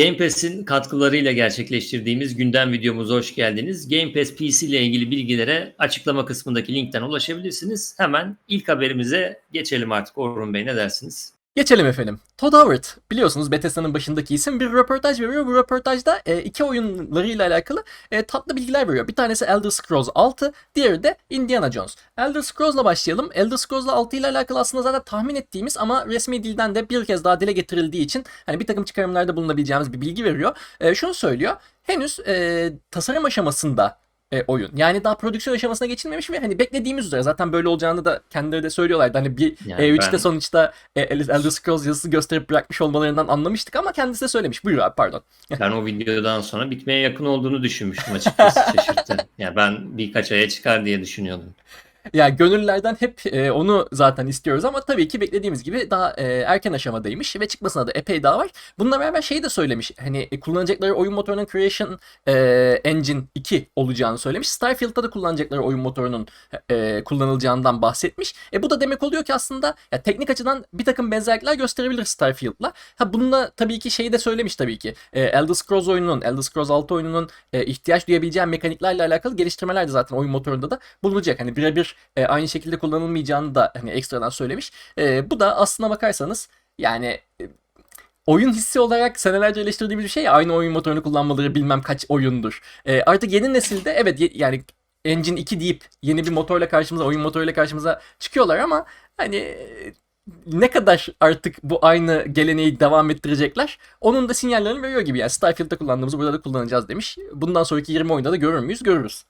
Game Pass'in katkılarıyla gerçekleştirdiğimiz gündem videomuza hoş geldiniz. Game Pass PC ile ilgili bilgilere açıklama kısmındaki linkten ulaşabilirsiniz. Hemen ilk haberimize geçelim artık Orhun Bey ne dersiniz? Geçelim efendim. Todd Howard biliyorsunuz Bethesda'nın başındaki isim bir röportaj veriyor. Bu röportajda e, iki oyunlarıyla alakalı e, tatlı bilgiler veriyor. Bir tanesi Elder Scrolls 6, diğeri de Indiana Jones. Elder Scrolls'la başlayalım. Elder Scrolls 6 ile alakalı aslında zaten tahmin ettiğimiz ama resmi dilden de bir kez daha dile getirildiği için hani bir takım çıkarımlarda bulunabileceğimiz bir bilgi veriyor. E, şunu söylüyor. Henüz e, tasarım aşamasında e, oyun. Yani daha prodüksiyon aşamasına geçilmemiş ve hani beklediğimiz üzere zaten böyle olacağını da kendileri de söylüyorlardı. Hani bir Yani E3'te ben- sonuçta e, Elder Scrolls yazısı gösterip bırakmış olmalarından anlamıştık ama kendisi de söylemiş. Buyur abi pardon. Ben o videodan sonra bitmeye yakın olduğunu düşünmüştüm açıkçası şaşırttı. Ya ben birkaç aya çıkar diye düşünüyordum. Yani gönüllülerden hep e, onu zaten istiyoruz ama tabii ki beklediğimiz gibi daha e, erken aşamadaymış ve çıkmasına da epey daha var. Bununla beraber şeyi de söylemiş. Hani e, kullanacakları oyun motorunun Creation e, Engine 2 olacağını söylemiş. Starfield'da da kullanacakları oyun motorunun e, kullanılacağından bahsetmiş. E bu da demek oluyor ki aslında ya, teknik açıdan bir takım benzerlikler gösterebilir Starfield'la. Ha bununla tabii ki şeyi de söylemiş tabii ki. E, Elder Scrolls oyununun, Elder Scrolls 6 oyununun e, ihtiyaç duyabileceği mekaniklerle alakalı geliştirmeler de zaten oyun motorunda da bulunacak. Hani birebir e, aynı şekilde kullanılmayacağını da hani ekstradan söylemiş. E, bu da aslına bakarsanız yani e, oyun hissi olarak senelerce eleştirdiğimiz bir şey ya aynı oyun motorunu kullanmaları bilmem kaç oyundur. E, artık yeni nesilde evet ye- yani Engine 2 deyip yeni bir motorla karşımıza, oyun motoruyla karşımıza çıkıyorlar ama hani ne kadar artık bu aynı geleneği devam ettirecekler onun da sinyallerini veriyor gibi. Yani Starfield'da kullandığımızı burada da kullanacağız demiş. Bundan sonraki 20 oyunda da görür müyüz? Görürüz.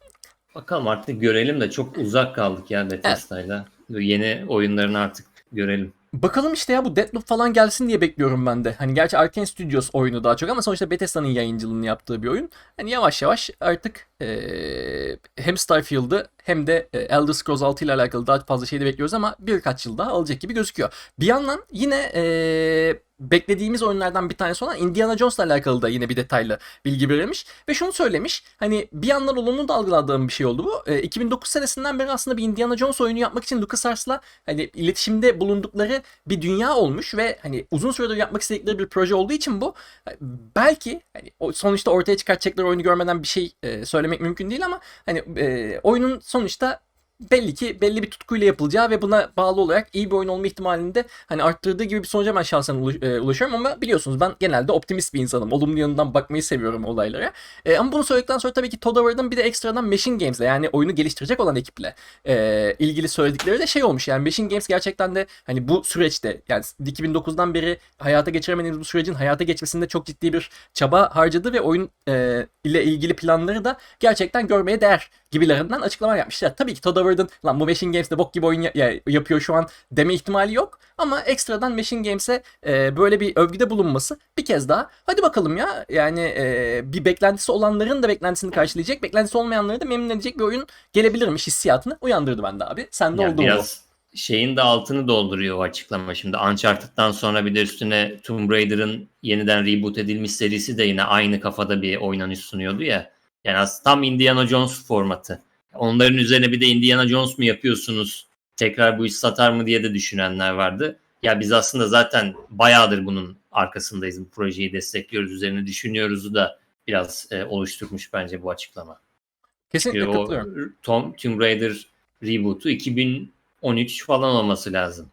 Bakalım artık görelim de çok uzak kaldık ya Bethesda'yla. Yeni oyunlarını artık görelim. Bakalım işte ya bu Deathloop falan gelsin diye bekliyorum ben de. Hani gerçi Arkane Studios oyunu daha çok ama sonuçta Bethesda'nın yayıncılığını yaptığı bir oyun. Hani yavaş yavaş artık eee, hem Starfield'ı hem de Elder Scrolls 6 ile alakalı daha fazla şey de bekliyoruz ama birkaç yıl daha alacak gibi gözüküyor. Bir yandan yine eee, beklediğimiz oyunlardan bir tanesi olan Indiana Jones'la alakalı da yine bir detaylı bilgi verilmiş. Ve şunu söylemiş. Hani bir yandan olumlu da algıladığım bir şey oldu bu. E, 2009 senesinden beri aslında bir Indiana Jones oyunu yapmak için LucasArts'la hani iletişimde bulundukları bir dünya olmuş ve hani uzun süredir yapmak istedikleri bir proje olduğu için bu e, belki hani sonuçta ortaya çıkartacakları oyunu görmeden bir şey e, söylemek mümkün değil ama hani e, oyunun sonuçta belli ki belli bir tutkuyla yapılacağı ve buna bağlı olarak iyi bir oyun olma ihtimalini de hani arttırdığı gibi bir sonuca ben şahsen e, ulaşıyorum ama biliyorsunuz ben genelde optimist bir insanım. Olumlu yanından bakmayı seviyorum olaylara. E, ama bunu söyledikten sonra tabii ki Todd Howard'ın bir de ekstradan Machine Games'le yani oyunu geliştirecek olan ekiple e, ilgili söyledikleri de şey olmuş. Yani Machine Games gerçekten de hani bu süreçte yani 2009'dan beri hayata geçiremediğimiz bu sürecin hayata geçmesinde çok ciddi bir çaba harcadı ve oyun e, ile ilgili planları da gerçekten görmeye değer gibilerinden açıklama yapmış. Ya, tabii ki Todd Howard'ın lan bu Machine Games'de bok gibi oyun ya- ya- yapıyor şu an deme ihtimali yok. Ama ekstradan Machine Games'e e, böyle bir övgüde bulunması bir kez daha hadi bakalım ya yani e, bir beklentisi olanların da beklentisini karşılayacak, beklentisi olmayanları da memnun edecek bir oyun gelebilirmiş hissiyatını uyandırdı bende abi. Sende Ya oldu mu? biraz şeyin de altını dolduruyor o açıklama şimdi. Uncharted'dan sonra bir de üstüne Tomb Raider'ın yeniden reboot edilmiş serisi de yine aynı kafada bir oynanış sunuyordu ya. Yani aslında tam Indiana Jones formatı. Onların üzerine bir de Indiana Jones mu yapıyorsunuz? Tekrar bu iş satar mı diye de düşünenler vardı. Ya biz aslında zaten bayağıdır bunun arkasındayız. Bu projeyi destekliyoruz, üzerine düşünüyoruz da biraz e, oluşturmuş bence bu açıklama. Kesinlikle o katılıyorum. Tom Tomb Raider reboot'u 2013 falan olması lazım.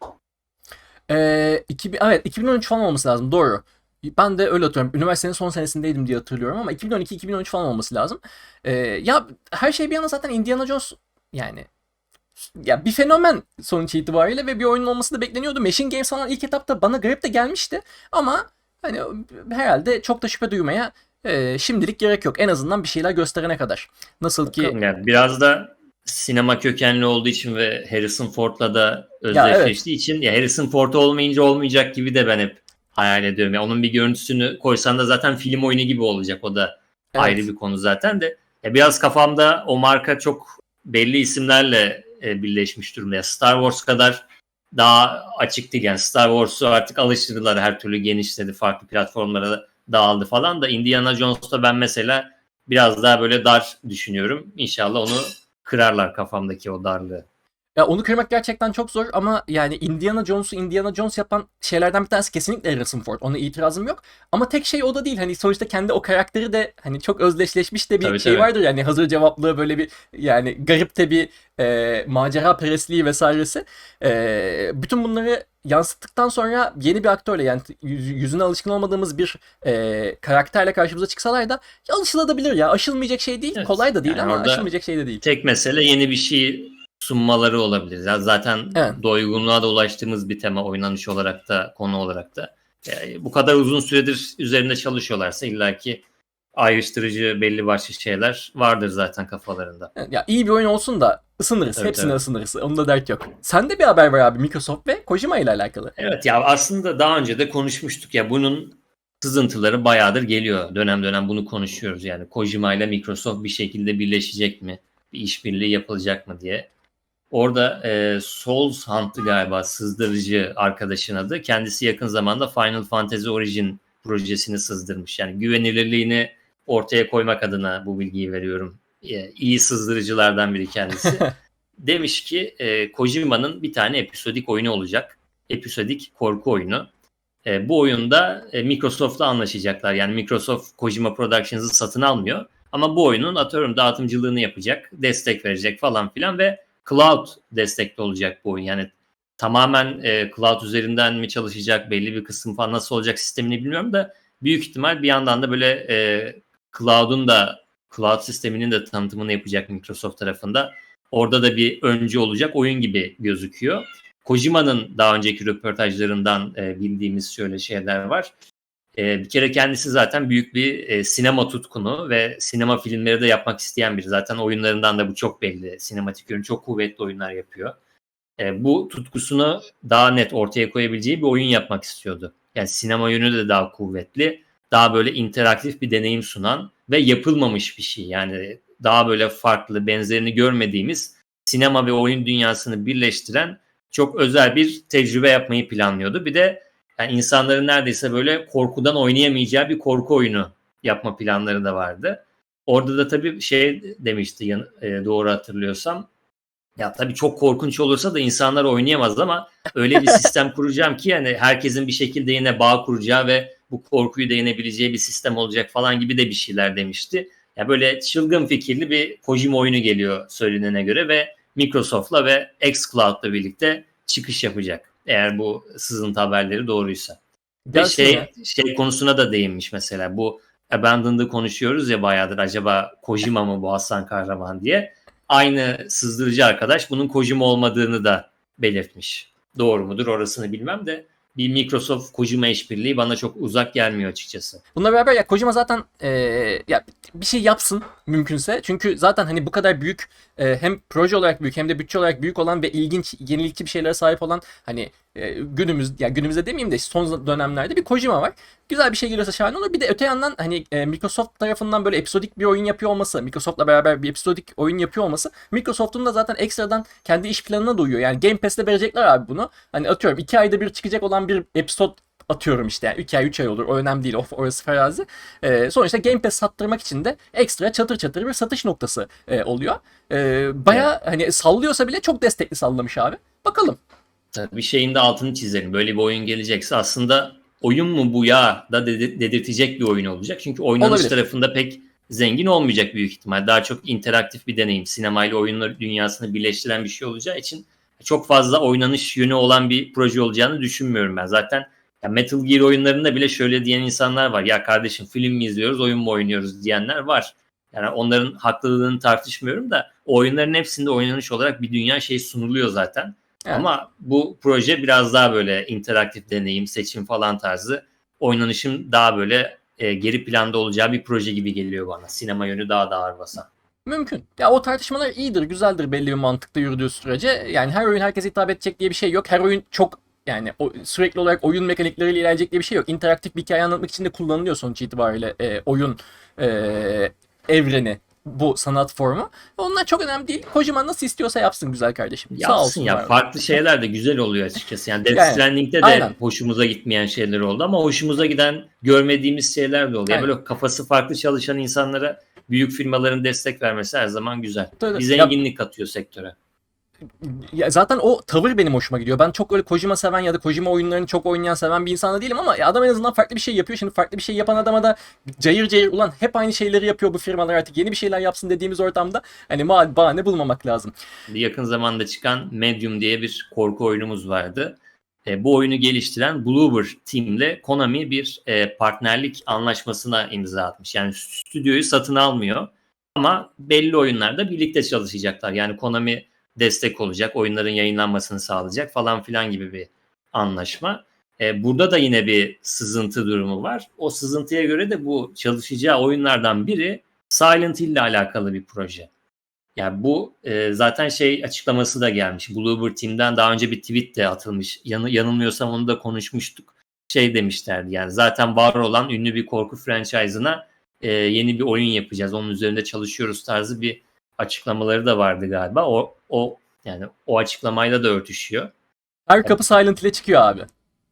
Ee, 2000, evet 2013 falan olması lazım doğru. Ben de öyle hatırlıyorum. Üniversitenin son senesindeydim diye hatırlıyorum ama 2012-2013 falan olması lazım. Ee, ya her şey bir yana zaten Indiana Jones yani ya bir fenomen sonuç itibariyle ve bir oyunun olması da bekleniyordu. Machine Games falan ilk etapta bana garip de gelmişti ama hani herhalde çok da şüphe duymaya e, şimdilik gerek yok. En azından bir şeyler gösterene kadar. Nasıl ki yani biraz da sinema kökenli olduğu için ve Harrison Ford'la da özdeşleştiği için ya Harrison Ford olmayınca olmayacak gibi de ben hep hayal ediyorum. Ya onun bir görüntüsünü koysan da zaten film oyunu gibi olacak. O da Evet. ayrı bir konu zaten de. Ya biraz kafamda o marka çok belli isimlerle e, birleşmiş durumda. Ya Star Wars kadar daha açıktı yani Star Wars'u artık alıştırdılar her türlü genişledi farklı platformlara da dağıldı falan da Indiana Jones'ta ben mesela biraz daha böyle dar düşünüyorum. İnşallah onu kırarlar kafamdaki o darlığı. Ya onu kırmak gerçekten çok zor ama yani Indiana Jones'u Indiana Jones yapan şeylerden bir tanesi kesinlikle Harrison Ford. Ona itirazım yok. Ama tek şey o da değil. Hani sonuçta kendi o karakteri de hani çok özdeşleşmiş de bir Tabii, şey tabii. vardır yani hazır cevaplığı böyle bir yani garip de bir e, macera perestliği vesairesi. E, bütün bunları yansıttıktan sonra yeni bir aktörle yani yüz- yüzüne alışkın olmadığımız bir e, karakterle karşımıza çıksalar da ya alışılabilir ya. Aşılmayacak şey değil. Evet. Kolay da değil Yani ama aşılmayacak şey de değil. Tek mesele yeni bir şey sunmaları olabilir. Ya Zaten Evet. doygunluğa da ulaştığımız bir tema oynanış olarak da konu olarak da. Yani bu kadar uzun süredir üzerinde çalışıyorlarsa illaki ayrıştırıcı belli başlı şeyler vardır zaten kafalarında. Evet, Ya iyi bir oyun olsun da ısınırız. Tabii, Hepsine tabii. ısınırız. Onda dert yok. Sende bir haber var abi Microsoft ve Kojima ile alakalı. Evet ya aslında daha önce de konuşmuştuk ya bunun sızıntıları bayağıdır geliyor. Dönem dönem bunu konuşuyoruz yani Kojima ile Microsoft bir şekilde birleşecek mi? Bir işbirliği yapılacak mı diye. Orada e, Souls Hunt'ı galiba sızdırıcı arkadaşın adı. Kendisi yakın zamanda Final Fantasy Origin projesini sızdırmış. Yani güvenilirliğini ortaya koymak adına bu bilgiyi veriyorum. E, iyi sızdırıcılardan biri kendisi. Demiş ki e, Kojima'nın bir tane episodik oyunu olacak. Episodik korku oyunu. E, bu oyunda e, Microsoft'la anlaşacaklar. Yani Microsoft Kojima Productions'ı satın almıyor. Ama bu oyunun atıyorum dağıtımcılığını yapacak, destek verecek falan filan ve cloud destekli olacak bu oyun. Yani tamamen e, cloud üzerinden mi çalışacak, belli bir kısım falan nasıl olacak sistemini bilmiyorum da büyük ihtimal bir yandan da böyle e, cloud'un da cloud sisteminin de tanıtımını yapacak Microsoft tarafında. Orada da bir öncü olacak oyun gibi gözüküyor. Kojima'nın daha önceki röportajlarından e, bildiğimiz şöyle şeyler var. E, bir kere kendisi zaten büyük bir e, sinema tutkunu ve sinema filmleri de yapmak isteyen biri. Zaten oyunlarından da bu çok belli. Sinematik yönü çok kuvvetli oyunlar yapıyor. E, bu tutkusunu daha net ortaya koyabileceği bir oyun yapmak istiyordu. Yani sinema yönü de daha kuvvetli, daha böyle interaktif bir deneyim sunan ve yapılmamış bir şey. Yani daha böyle farklı, benzerini görmediğimiz sinema ve oyun dünyasını birleştiren çok özel bir tecrübe yapmayı planlıyordu. Bir de yani insanların neredeyse böyle korkudan oynayamayacağı bir korku oyunu yapma planları da vardı. Orada da tabii şey demişti e, doğru hatırlıyorsam. Ya tabii çok korkunç olursa da insanlar oynayamaz ama öyle bir sistem kuracağım ki yani herkesin bir şekilde yine bağ kuracağı ve bu korkuyu da bir sistem olacak falan gibi de bir şeyler demişti. Ya böyle çılgın fikirli bir Kojima oyunu geliyor söylenene göre ve Microsoft'la ve xCloud'la birlikte çıkış yapacak. Eğer bu sızıntı haberleri doğruysa. Ve şey, şey konusuna da değinmiş mesela. Bu Abandoned'ı konuşuyoruz ya bayağıdır. Acaba Kojima mı bu Hasan Kahraman diye. Aynı sızdırıcı arkadaş bunun Kojima olmadığını da belirtmiş. Doğru mudur orasını bilmem de bir Microsoft Kojima işbirliği bana çok uzak gelmiyor açıkçası. Bununla beraber ya Kojima zaten eee, ya bir şey yapsın mümkünse. Çünkü zaten hani bu kadar büyük hem proje olarak büyük hem de bütçe olarak büyük olan ve ilginç, yenilikçi bir şeylere sahip olan hani eee, günümüz ya günümüzde demeyeyim de son dönemlerde bir Kojima var. Güzel bir şey gelirse şahane olur. Bir de öte yandan hani eee, Microsoft tarafından böyle episodik bir oyun yapıyor olması, Microsoft'la beraber bir episodik oyun yapıyor olması Microsoft'un da zaten ekstradan kendi iş planına da uyuyor. Yani Game Pass'te verecekler abi bunu. Hani atıyorum 2 ayda bir çıkacak olan bir episode atıyorum işte yani 2 ay 3 ay olur o önemli değil o, orası farazi. Ee, sonuçta Game Pass sattırmak için de ekstra çatır çatır bir satış noktası e, oluyor. Ee, Baya hani sallıyorsa bile çok destekli sallamış abi. Bakalım. Bir şeyin de altını çizelim. Böyle bir oyun gelecekse aslında oyun mu bu ya da dedi- dedirtecek bir oyun olacak. Çünkü oynanış Olabilir. tarafında pek zengin olmayacak büyük ihtimal. Daha çok interaktif bir deneyim. Sinemayla oyunlar dünyasını birleştiren bir şey olacağı için çok fazla oynanış yönü olan bir proje olacağını düşünmüyorum ben. Zaten ya Metal Gear oyunlarında bile şöyle diyen insanlar var. Ya kardeşim film mi izliyoruz, oyun mu oynuyoruz diyenler var. Yani onların haklılığını tartışmıyorum da oyunların hepsinde oynanış olarak bir dünya şey sunuluyor zaten. Evet. Ama bu proje biraz daha böyle interaktif deneyim, seçim falan tarzı oynanışın daha böyle e, geri planda olacağı bir proje gibi geliyor bana. Sinema yönü daha da ağır basan. Mümkün. Ya o tartışmalar iyidir, güzeldir belli bir mantıkta yürüdüğü sürece. Yani her oyun herkese hitap edecek diye bir şey yok. Her oyun çok yani o, sürekli olarak oyun mekanikleriyle ilerleyecek diye bir şey yok. İnteraktif bir hikaye anlatmak için de kullanılıyor sonuç itibariyle e, oyun e, evreni bu sanat formu. Onlar çok önemli değil. Kojima nasıl istiyorsa yapsın güzel kardeşim. Sağ Yapsın olsun. ya var. farklı şeyler de güzel oluyor açıkçası. Yani Death Yani, Stranding'de de aynen. hoşumuza gitmeyen şeyler oldu ama hoşumuza giden görmediğimiz şeyler de oluyor. Aynen. Böyle kafası farklı çalışan insanlara büyük firmaların destek vermesi her zaman güzel. Tabii. Bir Ya- zenginlik katıyor sektöre. Ya zaten o tavır benim hoşuma gidiyor. Ben çok öyle Kojima seven ya da Kojima oyunlarını çok oynayan seven bir insan da değilim ama adam en azından farklı bir şey yapıyor. Şimdi farklı bir şey yapan adama da cayır cayır ulan hep aynı şeyleri yapıyor bu firmalar artık yeni bir şeyler yapsın dediğimiz ortamda hani ma- bahane bulmamak lazım. Yakın zamanda çıkan Medium diye bir korku oyunumuz vardı. E, bu oyunu geliştiren Bloober Team'le Konami bir e, partnerlik anlaşmasına imza atmış. Yani stüdyoyu satın almıyor ama belli oyunlarda birlikte çalışacaklar. Yani Konami destek olacak, oyunların yayınlanmasını sağlayacak falan filan gibi bir anlaşma. E, burada da yine bir sızıntı durumu var. O sızıntıya göre de bu çalışacağı oyunlardan biri Silent Hill ile alakalı bir proje. Yani bu e, zaten şey açıklaması da gelmiş. Bloober Team'den daha önce bir tweet de atılmış. Yan, yanılmıyorsam onu da konuşmuştuk. Şey demişlerdi yani zaten var olan ünlü bir korku franchise'ına e, yeni bir oyun yapacağız. Onun üzerinde çalışıyoruz tarzı bir açıklamaları da vardı galiba. O, o yani o açıklamayla da örtüşüyor. Her kapı Silent ile çıkıyor abi.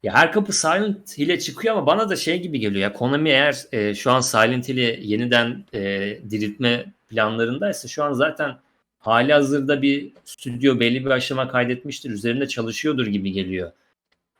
Ya her kapı Silent Hill'e çıkıyor ama bana da şey gibi geliyor ya Konami eğer e, şu an Silent Hill'i yeniden e, diriltme planlarındaysa şu an zaten hali hazırda bir stüdyo belli bir aşama kaydetmiştir. Üzerinde çalışıyordur gibi geliyor.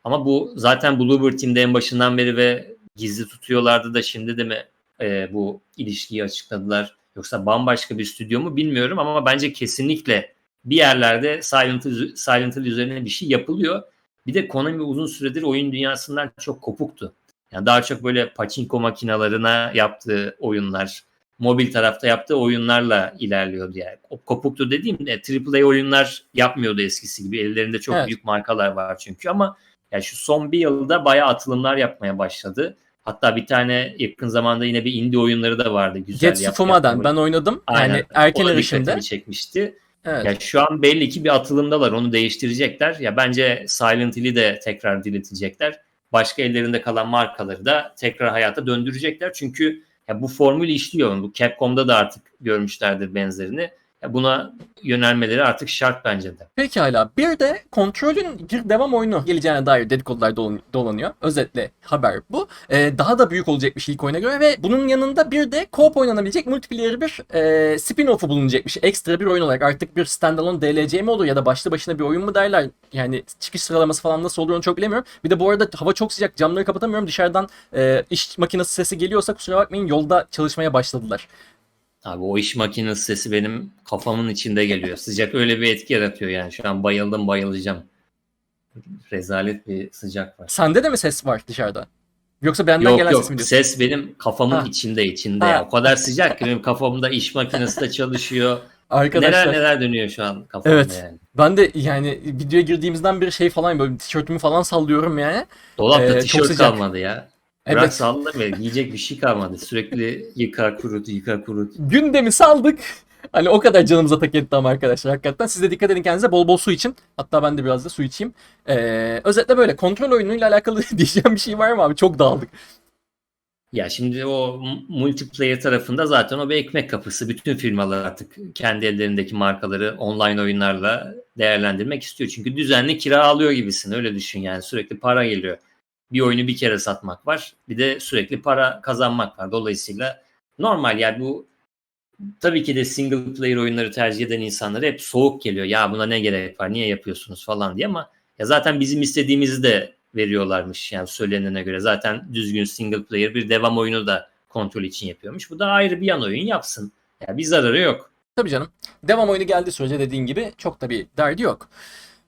Ama bu zaten Bloober Team'de en başından beri ve gizli tutuyorlardı da şimdi de mi e, bu ilişkiyi açıkladılar? Yoksa bambaşka bir stüdyo mu bilmiyorum ama bence kesinlikle bir yerlerde Silent Hill, Silent Hill üzerine bir şey yapılıyor. Bir de Konami uzun süredir oyun dünyasından çok kopuktu. Yani daha çok böyle pachinko makinalarına yaptığı oyunlar, mobil tarafta yaptığı oyunlarla ilerliyordu yani. Kopuktu dediğim de AAA oyunlar yapmıyordu eskisi gibi. Ellerinde çok Evet. büyük markalar var çünkü ama yani şu son bir yılda bayağı atılımlar yapmaya başladı. Hatta bir tane yakın zamanda yine bir indie oyunları da vardı. Güzel yap- Fuma'dan ben oynadım. Aynen. Yani erken erişimde. çekmişti. Evet. Ya şu an belli ki bir atılımdalar. Onu değiştirecekler. Ya bence Silent Hill'i de tekrar diriltecekler. Başka ellerinde kalan markaları da tekrar hayata döndürecekler. Çünkü ya bu formül işliyor. Bu Capcom'da da artık görmüşlerdir benzerini. Buna yönelmeleri artık şart bence de. Pekala. Bir de kontrolün bir devam oyunu geleceğine dair dedikodular dolan- dolanıyor. Özetle haber bu. Ee, daha da büyük olacakmış ilk oyuna göre ve bunun yanında bir de co-op oynanabilecek multiplayer bir e, spin-off'u bulunacakmış. Ekstra bir oyun olarak artık bir standalone DLC mi olur ya da başlı başına bir oyun mu derler. Yani çıkış sıralaması falan nasıl olur onu çok bilemiyorum. Bir de bu arada hava çok sıcak camları kapatamıyorum. Dışarıdan e, iş makinesi sesi geliyorsa kusura bakmayın yolda çalışmaya başladılar. Abi o iş makinesi sesi benim kafamın içinde geliyor. Sıcak öyle bir etki yaratıyor yani. Şu an bayıldım bayılacağım. Rezalet bir sıcak var. Sende de mi ses var dışarıda? Yoksa benden Yok gelen yok ses mi diyorsun? ses benim kafamın Ha. içinde içinde Ha. ya. O kadar sıcak ki benim kafamda iş makinesi de çalışıyor. Arkadaşlar. Neler neler dönüyor şu an kafamda Evet. yani. Ben de yani videoya girdiğimizden bir şey falan böyle tişörtümü falan sallıyorum yani. Dolapta Ee, tişört kalmadı ya. Bırak Evet. sallama giyecek bir şey kalmadı. Sürekli yıka kurut yıka kurut. Gündemi saldık. Hani o kadar canımıza tak etti ama arkadaşlar hakikaten. Siz de dikkat edin kendinize bol bol su için. Hatta ben de biraz da su içeyim. Ee, özetle böyle kontrol oyunuyla alakalı diyeceğim bir şey var mı abi? Çok dağıldık. Ya şimdi o multiplayer tarafında zaten o bir ekmek kapısı. Bütün firmalar artık kendi ellerindeki markaları online oyunlarla değerlendirmek istiyor. Çünkü düzenli kira alıyor gibisin. Öyle düşün yani sürekli para geliyor. Bir oyunu bir kere satmak var. Bir de sürekli para kazanmak var. Dolayısıyla normal yani bu tabii ki de single player oyunları tercih eden insanlara hep soğuk geliyor. Ya buna ne gerek var? Niye yapıyorsunuz falan diye ama ya zaten bizim istediğimizi de veriyorlarmış yani söylenene göre. Zaten düzgün single player bir devam oyunu da kontrol için yapıyormuş. Bu da ayrı bir yan oyun yapsın. Ya bir zararı yok. Tabii canım. Devam oyunu geldiği sürece dediğin gibi çok da bir derdi yok.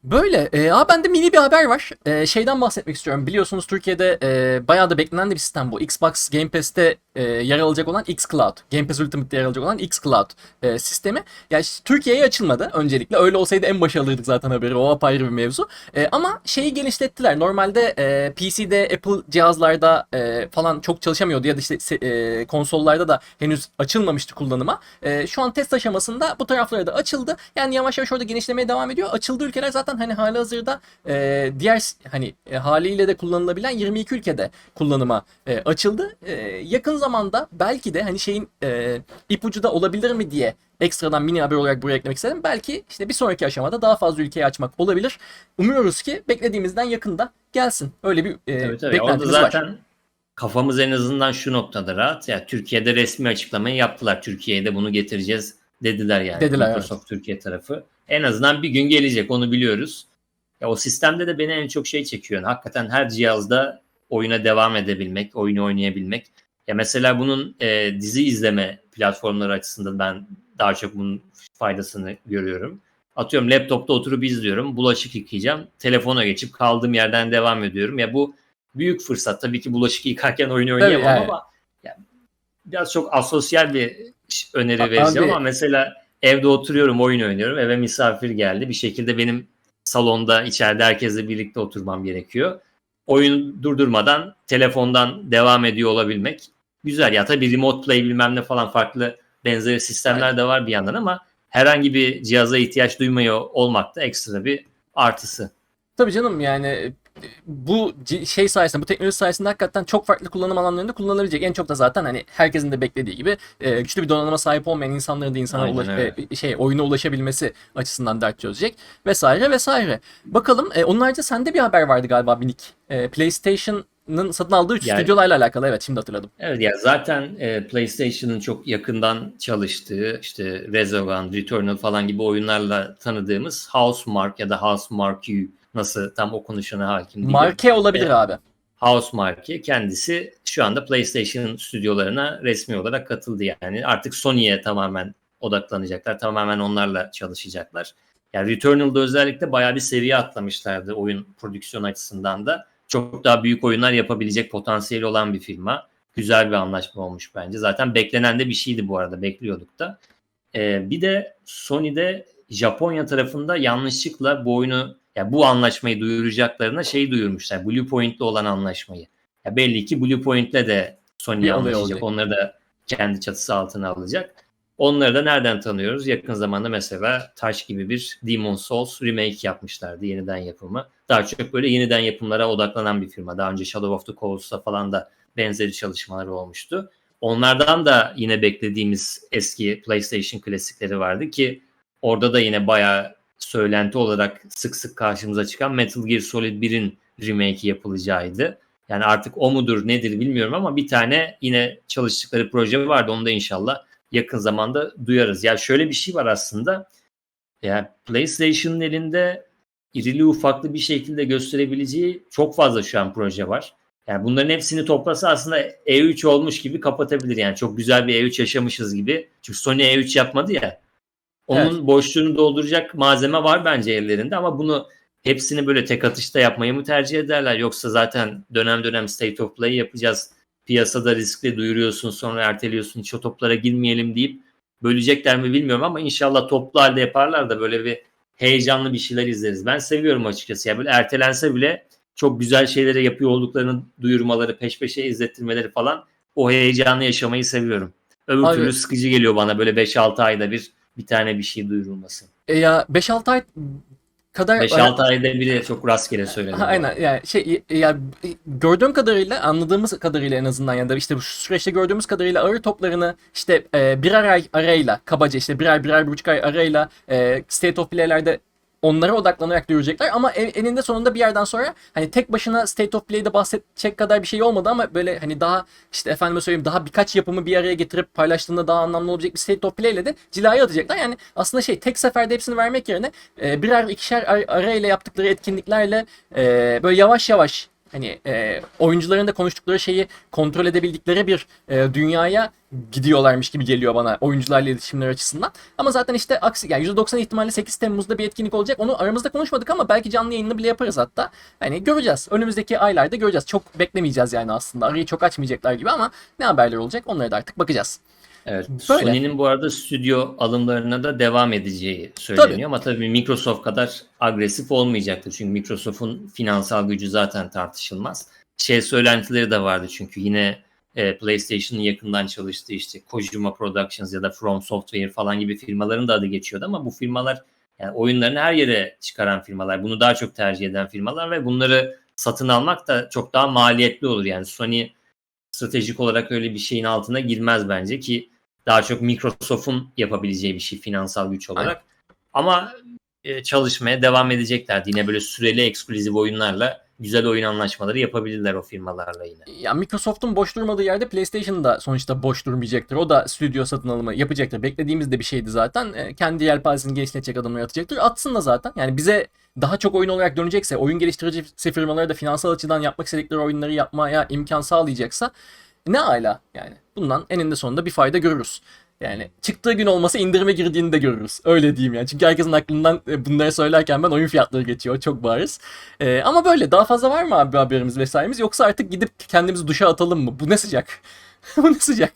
Böyle. E, aa bende mini bir haber var. E, şeyden bahsetmek istiyorum. Biliyorsunuz Türkiye'de e, bayağı da beklenen bir sistem bu. Xbox Game Pass'te e, yer alacak olan xCloud. Game Pass Ultimate'de yer alacak olan xCloud e, sistemi. Yani Türkiye'ye açılmadı öncelikle. Öyle olsaydı en başa alırdık zaten haberi. O apayrı bir mevzu. E, ama şeyi genişlettiler. Normalde e, PC'de, Apple cihazlarda e, falan çok çalışamıyordu ya da işte e, konsollarda da henüz açılmamıştı kullanıma. E, şu an test aşamasında bu taraflara da açıldı. Yani yavaş yavaş orada genişlemeye devam ediyor. Açıldığı ülkeler zaten hani hali hazırda e, diğer hani e, haliyle de kullanılabilen 22 ülkede kullanıma e, açıldı. E, yakın zamanda belki de hani şeyin e, ipucu da olabilir mi diye ekstradan mini haber olarak buraya eklemek istedim. Belki işte bir sonraki aşamada daha fazla ülkeye açmak olabilir. Umuyoruz ki beklediğimizden yakında gelsin. Öyle bir e, Tabii tabii. Orada beklentimiz zaten var. kafamız en azından şu noktada rahat. Ya Türkiye'de resmi açıklamayı yaptılar. Türkiye'ye de bunu getireceğiz dediler yani. Dediler, Microsoft Türkiye tarafı. En azından bir gün gelecek onu biliyoruz. Ya o sistemde de beni en çok şey çekiyor. Hakikaten her cihazda oyuna devam edebilmek, oyunu oynayabilmek. Ya mesela bunun e, dizi izleme platformları açısından ben daha çok bunun faydasını görüyorum. Atıyorum laptopta oturup izliyorum. Bulaşık yıkayacağım. Telefona geçip kaldığım yerden devam ediyorum. Ya bu büyük fırsat. Tabii ki bulaşık yıkarken oyunu oynayamam yani. ama ya, biraz çok asosyal bir öneri Abi- vereceğim ama mesela evde oturuyorum oyun oynuyorum. Eve misafir geldi. Bir şekilde benim salonda içeride herkesle birlikte oturmam gerekiyor. Oyun durdurmadan telefondan devam ediyor olabilmek güzel. Ya tabii remote play bilmem ne falan farklı benzeri sistemler de var bir yandan ama herhangi bir cihaza ihtiyaç duymuyor olmak da ekstra bir artısı. Tabii canım yani bu şey sayesinde, bu teknoloji sayesinde hakikaten çok farklı kullanım alanlarında kullanılabilecek. En çok da zaten hani herkesin de beklediği gibi e, güçlü bir donanıma sahip olmayan insanların da insana Aynen ulaş, e, şey oyuna ulaşabilmesi açısından dert çözecek vesaire vesaire. Bakalım e, onun sende bir haber vardı galiba minik. E, PlayStation'ın satın aldığı 3 Yani- stüdyolarla alakalı. Evet şimdi hatırladım. Evet ya zaten e, PlayStation'ın çok yakından çalıştığı işte Resogun, Returnal falan gibi oyunlarla tanıdığımız Housemarque ya da Housemarque nasıl tam okunuşuna hakim değilim. Marke olabilir abi. Housemarque kendisi şu anda PlayStation stüdyolarına resmi olarak katıldı yani. Artık Sony'ye tamamen odaklanacaklar. Tamamen onlarla çalışacaklar. Yani Returnal'da özellikle bayağı bir seviye atlamışlardı oyun prodüksiyon açısından da. Çok daha büyük oyunlar yapabilecek potansiyeli olan bir firma. Güzel bir anlaşma olmuş bence. Zaten beklenen de bir şeydi bu arada. Bekliyorduk da. Ee, bir de Sony'de Japonya tarafında yanlışlıkla bu oyunu ya bu anlaşmayı duyuracaklarına şey duyurmuşlar. Blue Point'le olan anlaşmayı. Ya belli ki Blue Point'le de Sony anlaşacak. Onları da kendi çatısı altına alacak. Onları da nereden tanıyoruz? Yakın zamanda mesela Taş gibi bir Demon Souls remake yapmışlardı. Yeniden yapımı. Daha çok böyle yeniden yapımlara odaklanan bir firma. Daha önce Shadow of the Colossus'ta falan da benzeri çalışmaları olmuştu. Onlardan da yine beklediğimiz eski PlayStation klasikleri vardı ki orada da yine bayağı söylenti olarak sık sık karşımıza çıkan Metal Gear Solid 1'in remake yapılacağıydı. Yani artık o mudur nedir bilmiyorum ama bir tane yine çalıştıkları proje vardı. Onu da inşallah yakın zamanda duyarız. Ya şöyle bir şey var aslında. Ya PlayStation'ın elinde irili ufaklı bir şekilde gösterebileceği çok fazla şu an proje var. Yani bunların hepsini toplasa aslında E3 olmuş gibi kapatabilir. Yani çok güzel bir E3 yaşamışız gibi. Çünkü Sony E3 yapmadı ya. Onun boşluğunu dolduracak malzeme var bence ellerinde ama bunu hepsini böyle tek atışta yapmayı mı tercih ederler yoksa zaten dönem dönem state of play yapacağız. Piyasada riskli duyuruyorsun sonra erteliyorsun hiç o toplara girmeyelim deyip bölecekler mi bilmiyorum ama inşallah toplu halde yaparlar da böyle bir heyecanlı bir şeyler izleriz. Ben seviyorum açıkçası. Ya böyle ertelense bile çok güzel şeyleri yapıyor olduklarını duyurmaları, peş peşe izlettirmeleri falan o heyecanı yaşamayı seviyorum. Öbür Abi- türlü sıkıcı geliyor bana böyle 5-6 ayda bir bir tane bir şey duyurulması. E ya 5-6 ay kadar 5-6 ayda bir de çok rastgele söyledim. Ha, aynen yani şey ya gördüğüm kadarıyla anladığımız kadarıyla en azından ya da işte bu süreçte gördüğümüz kadarıyla arı toplarını işte e, birer ay arayla kabaca işte birer birer bir buçuk ay arayla e, State of Play'lerde onlara odaklanarak duyuracaklar ama en- eninde sonunda bir yerden sonra hani tek başına State of Play'de bahsedecek kadar bir şey olmadı ama böyle hani daha işte efendime söyleyeyim daha birkaç yapımı bir araya getirip paylaştığında daha anlamlı olacak bir State of Play'le de cilaya atacaklar. Yani aslında şey tek seferde hepsini vermek yerine e, birer ikişer ar- arayla yaptıkları etkinliklerle e, böyle yavaş yavaş hani e, oyuncuların da konuştukları şeyi kontrol edebildikleri bir e, dünyaya gidiyorlarmış gibi geliyor bana oyuncularla iletişimler açısından. Ama zaten işte aksi yani %90 ihtimalle 8 Temmuz'da bir etkinlik olacak. Onu aramızda konuşmadık ama belki canlı yayını bile yaparız hatta. Hani göreceğiz. Önümüzdeki aylarda göreceğiz. Çok beklemeyeceğiz yani aslında. Arayı çok açmayacaklar gibi ama ne haberler olacak onlara da artık bakacağız. Evet. Böyle. Sony'nin bu arada stüdyo alımlarına da devam edeceği söyleniyor Tabii. ama tabii Microsoft kadar agresif olmayacaktır. Çünkü Microsoft'un finansal gücü zaten tartışılmaz. Şey söylentileri de vardı çünkü yine e, PlayStation'ın yakından çalıştığı işte Kojima Productions ya da From Software falan gibi firmaların da adı geçiyordu ama bu firmalar yani oyunlarını her yere çıkaran firmalar. Bunu daha çok tercih eden firmalar ve bunları satın almak da çok daha maliyetli olur. Yani Sony stratejik olarak öyle bir şeyin altına girmez bence ki daha çok Microsoft'un yapabileceği bir şey finansal güç olarak. Aynen. Ama e, çalışmaya devam edeceklerdi. Yine böyle süreli ekskluzif oyunlarla güzel oyun anlaşmaları yapabilirler o firmalarla yine. Ya Microsoft'un boş durmadığı yerde PlayStation da sonuçta boş durmayacaktır. O da stüdyo satın alımı yapacaktır. Beklediğimiz de bir şeydi zaten. E, kendi yelpazesini genişletecek adımlar atacaktır. Atsın da zaten. Yani bize daha çok oyun olarak dönecekse, oyun geliştirici firmaları da finansal açıdan yapmak istedikleri oyunları yapmaya imkan sağlayacaksa ne ala yani. Bundan eninde sonunda bir fayda görürüz. Yani çıktığı gün olmasa indirime girdiğini de görürüz. Öyle diyeyim yani. Çünkü herkesin aklından e, bunları söylerken ben oyun fiyatları geçiyor. Çok bariz. Ee, ama böyle daha fazla var mı abi haberimiz vesairemiz yoksa artık gidip kendimizi duşa atalım mı? Bu ne sıcak? Bu ne sıcak?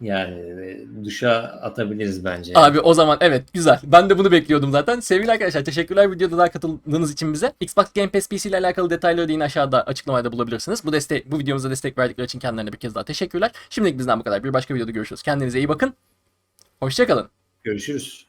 Yani e, duşa atabiliriz bence. Abi o zaman evet güzel. Ben de bunu bekliyordum zaten. Sevgili arkadaşlar teşekkürler videoda daha katıldığınız için bize. Xbox Game Pass PC ile alakalı detayları da yine aşağıda açıklamada bulabilirsiniz. Bu destek, bu videomuza destek verdikleri için kendilerine bir kez daha teşekkürler. Şimdilik bizden bu kadar. Bir başka videoda görüşürüz. Kendinize iyi bakın. Hoşçakalın. Görüşürüz.